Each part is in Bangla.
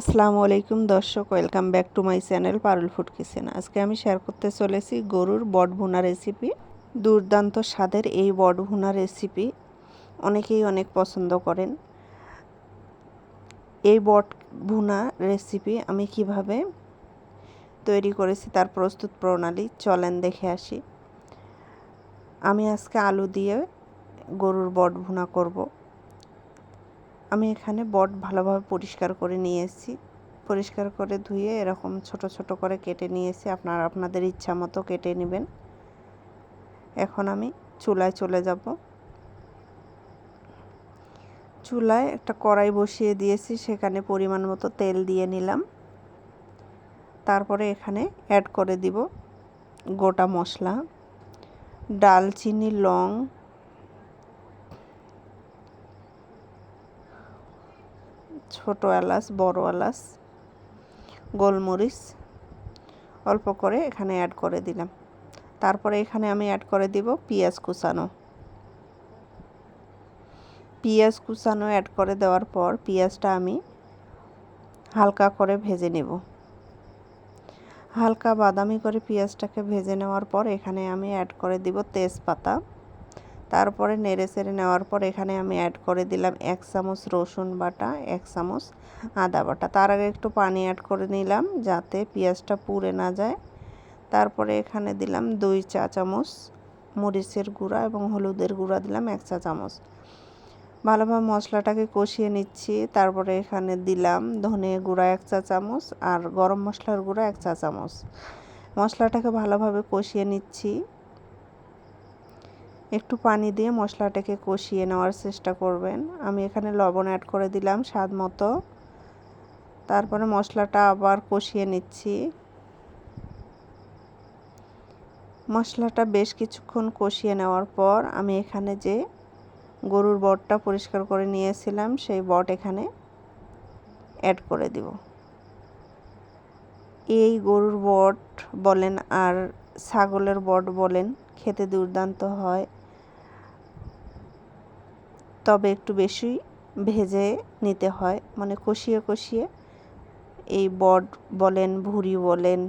আসসালামু আলাইকুম দর্শক welcome back to my channel Parul food kitchen আজকে আমি শেয়ার করতে চলেছি গরুর বট ভুনা রেসিপি দুর্দান্ত স্বাদের এই বট ভুনা রেসিপি অনেকেই অনেক পছন্দ করেন। এই বট ভুনা রেসিপি আমি কীভাবে তৈরি করেছি তার প্রস্তুত প্রণালী চলেন দেখে আসি। আমি আজকে আলু দিয়ে গরুর বট ভুনা করব। আমি এখানে বট ভালোভাবে পরিষ্কার করে নিয়ে এসেছি। পরিষ্কার করে ধুয়ে এরকম ছোট ছোট করে কেটে নিয়েছি আপনারা আপনাদের ইচ্ছা মতো কেটে নেবেন। এখন আমি চুলায় চলে যাব। চুলায় একটা কড়াই বসিয়ে দিয়েছি, সেখানে পরিমাণ মতো তেল দিয়ে নিলাম। তারপরে এখানে অ্যাড করে দিব গোটা মশলা, ডালচিনি, লং ছোট এলাচ, বড় এলাচ, গোলমরিচ অল্প করে এখানে অ্যাড করে দিলাম। তারপরে এখানে আমি অ্যাড করে দিব পেঁয়াজ কুচানো। পেঁয়াজ কুচানো অ্যাড করে দেওয়ার পর পেঁয়াজটা আমি হালকা করে ভেজে নেব। হালকা বাদামি করে পেঁয়াজটাকে ভেজে নেওয়ার পর এখানে আমি অ্যাড করে দিব তেজপাতা। তারপরে নেড়ে চেড়ে নেওয়ার পর এখানে আমি অ্যাড করে দিলাম এক চামচ রসুন বাটা, এক চামচ আদা বাটা। তার আগে একটু পানি অ্যাড করে নিলাম যাতে পেঁয়াজটা পুড়ে না যায়। তারপরে এখানে দিলাম দুই চা চামচ মরিচের গুঁড়া এবং হলুদের গুঁড়া দিলাম এক চা চামচ। ভালোভাবে মশলাটাকে কষিয়ে নিচ্ছি। তারপরে এখানে দিলাম ধনে গুঁড়া এক চা চামচ আর গরম মশলার গুঁড়া এক চা চামচ। মশলাটাকে ভালোভাবে কষিয়ে নিচ্ছি। একটু পানি দিয়ে মশলাটাকে কষিয়ে নেওয়ার চেষ্টা করবেন। আমি এখানে লবণ অ্যাড করে দিলাম স্বাদ মতো। তারপরে মশলাটা আবার কষিয়ে নিচ্ছি। মশলাটা বেশ কিছুক্ষণ কষিয়ে নেওয়ার পর আমি এখানে যে গরুর বটটা পরিষ্কার করে নিয়েছিলাম, সেই বট এখানে অ্যাড করে দিব। এই গরুর বট বলেন আর ছাগলের বট বলেন, খেতে দুর্দান্ত হয়। তবে একটু বেশি ভেজে নিতে হয়। মানে কষিয়ে কষিয়ে এই বড বলেন ভুড়ি বলেন,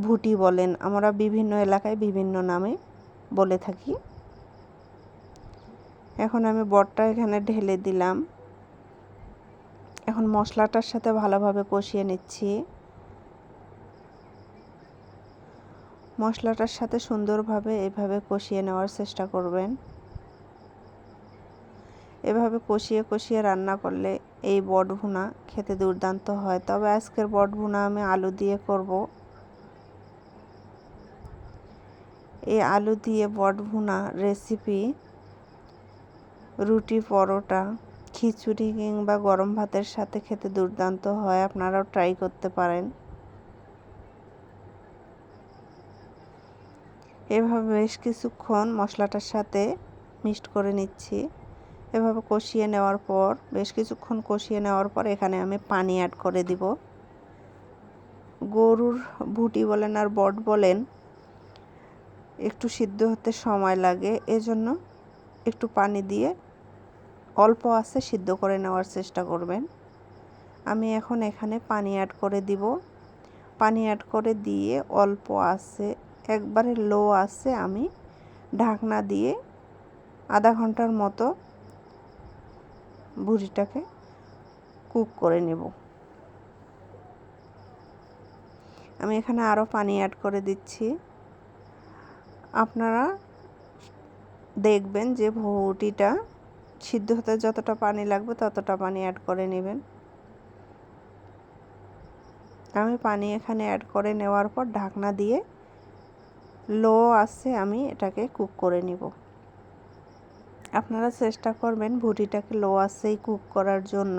ভুটি বলেন, আমরা বিভিন্ন এলাকায় বিভিন্ন নামে বলে থাকি। এখন আমি বটটা এখানে ঢেলে দিলাম। এখন মশলাটার সাথে ভালোভাবে কষিয়ে নিচ্ছি। মশলাটার সাথে সুন্দরভাবে এভাবে কষিয়ে নেওয়ার চেষ্টা করবেন। এভাবে কষিয়ে কষিয়ে রান্না করলে এই বট ভুনা খেতে দুর্দান্ত হয়। তবে আজকের বট ভুনা আমি আলু দিয়ে করব। এই আলু দিয়ে বট ভুনা রেসিপি রুটি পরোটা, খিচুড়ি কিংবা গরম ভাতের সাথে খেতে দুর্দান্ত হয়। আপনারাও ট্রাই করতে পারেন। এভাবে বেশ কিছুক্ষণ মশলাটার সাথে মিক্সড করে নিচ্ছি। এভাবে কষিয়ে নেওয়ার পর, বেশ কিছুক্ষণ কষিয়ে নেওয়ার পর এখানে আমি পানি অ্যাড করে দিব। গরুর ভুটি বলেন আর বট বলেন, একটু সিদ্ধ হতে সময় লাগে। এজন্য একটু পানি দিয়ে অল্প আছে সিদ্ধ করে নেওয়ার চেষ্টা করবেন। আমি এখন এখানে পানি অ্যাড করে দিব। পানি অ্যাড করে দিয়ে অল্প আছে, একবারে লো আছে আমি ঢাকনা দিয়ে আধা ঘণ্টার মতো ভুজিটাকে কুক করে নেব। আমি এখানে আরও পানি অ্যাড করে দিচ্ছি। আপনারা দেখবেন যে ভুটিটা সিদ্ধ হতে যতটা পানি লাগবে ততটা পানি অ্যাড করে নেবেন। আমি পানি এখানে অ্যাড করে নেওয়ার পর ঢাকনা দিয়ে লো আছে আমি এটাকে কুক করে নিব। আপনারা চেষ্টা করবেন ভুটিটাকে লো আসেই কুক করার জন্য।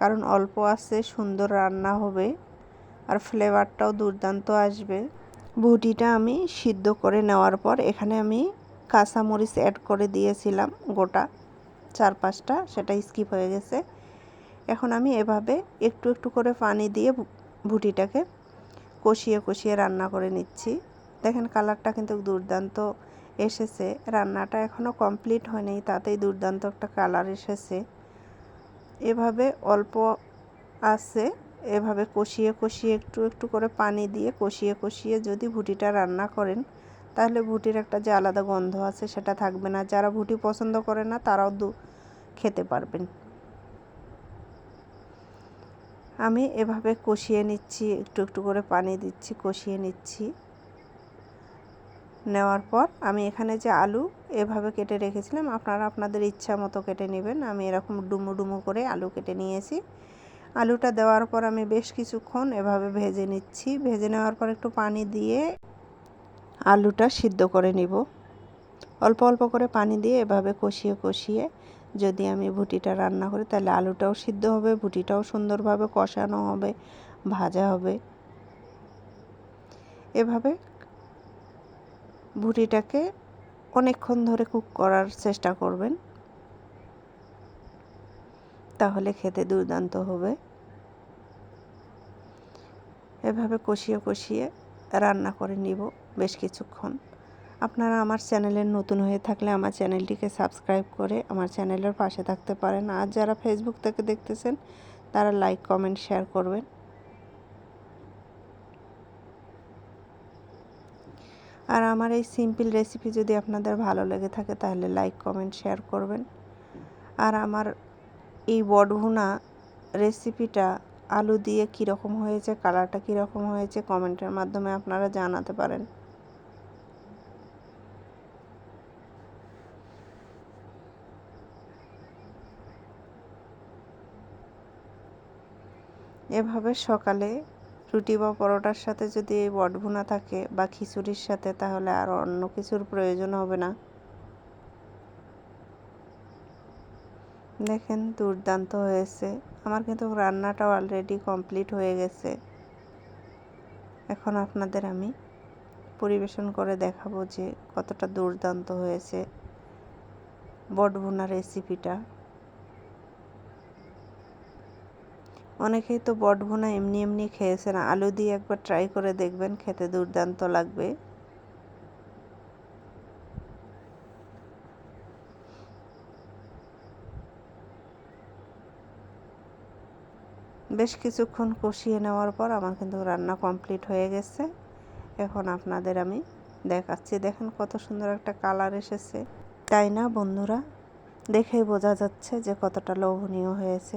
কারণ অল্প আসে সুন্দর রান্না হবে আর ফ্লেভারটাও দুর্দান্ত আসবে। ভুটিটা আমি সিদ্ধ করে নেওয়ার পর এখানে আমি কাঁচামরিচ অ্যাড করে দিয়েছিলাম গোটা। চার পাঁচটা সেটা স্কিপ হয়ে গেছে। এখন আমি এভাবে একটু একটু করে পানি দিয়ে ভুটিটাকে কষিয়ে কষিয়ে রান্না করে নিচ্ছি। দেখেন কালারটা কিন্তু দুর্দান্ত এসেছে। রান্নাটা এখনও কমপ্লিট হয়নি, তাতেই দুর্দান্ত একটা কালার এসেছে। এভাবে অল্প আছে, এভাবে কষিয়ে কষিয়ে একটু একটু করে পানি দিয়ে কষিয়ে কষিয়ে যদি ভুটিটা রান্না করেন, তাহলে ভুটির একটা যে আলাদা গন্ধ আছে সেটা থাকবে না। যারা ভুটি পছন্দ করে না, তারাও দু খেতে পারবেন। আমি এভাবে কষিয়ে নিচ্ছি, একটু একটু করে পানি দিচ্ছি, কষিয়ে নিচ্ছি। নেওয়ার পর আমি এখানে যে আলু এভাবে কেটে রেখেছিলাম, আপনারা আপনাদের ইচ্ছা মতো কেটে নেবেন। আমি এরকম ডুমু ডুমু করে আলু কেটে নিয়েছি। আলুটা দেওয়ার পর আমি বেশ কিছুক্ষণ এভাবে ভেজে নিচ্ছি। ভেজে নেওয়ার পর একটু পানি দিয়ে আলুটা সিদ্ধ করে নিব। অল্প অল্প করে পানি দিয়ে এভাবে কষিয়ে কষিয়ে যদি আমি ভুটিটা রান্না করি, তাহলে আলুটাও সিদ্ধ হবে, ভুটিটাও সুন্দরভাবে কষানো হবে, ভাজা হবে। এভাবে ভুটিটাকে অনেকক্ষণ ধরে কুক করার চেষ্টা করবেন। তাহলে খেতে দুর্দান্ত হবে। এভাবে কষিয়ে কষিয়ে রান্না করে নিব বেশ কিছুক্ষণ। আপনারা আমার চ্যানেলের নতুন হয়ে থাকলে আমার চ্যানেলটিকে সাবস্ক্রাইব করে আমার চ্যানেলের পাশে থাকতে পারেন। আর যারা ফেসবুক থেকে দেখতেছেন, তারা লাইক কমেন্ট শেয়ার করবেন। আর আমার এই সিম্পল রেসিপি যদি আপনাদের ভালো লেগে থাকে, তাহলে লাইক কমেন্ট শেয়ার করবেন। আর আমার এই বটভুনা রেসিপিটা আলু দিয়ে কীরকম হয়েছে, কালারটা কীরকম হয়েছে, কমেন্টের মাধ্যমে আপনারা জানাতে পারেন। এভাবে সকালে রুটি বা পরোটার সাথে যদি এই বটভুনা থাকে বা খিচুড়ির সাথে, তাহলে আর অন্য কিছুর প্রয়োজন হবে না। দেখেন, দুর্দান্ত হয়েছে। আমার কিন্তু রান্নাটা অলরেডি কমপ্লিট হয়ে গেছে। এখন আপনাদের আমি পরিবেশন করে দেখাবো যে কতটা দুর্দান্ত হয়েছে বটভুনা রেসিপিটা অনেকেই তো বটভুনা এমনি এমনি খেয়েছেন আলু দিয়ে একবার ট্রাই করে দেখবেন, খেতে দুর্দান্ত লাগবে। বেশ কিছুক্ষণ কষিয়ে নেওয়ার পর আমার কিন্তু রান্না কমপ্লিট হয়ে গেছে। এখন আপনাদের আমি দেখাচ্ছি। দেখেন কত সুন্দর একটা কালার এসেছে। তাই না বন্ধুরা? দেখেই বোঝা যাচ্ছে যে কতটা লোভনীয় হয়েছে।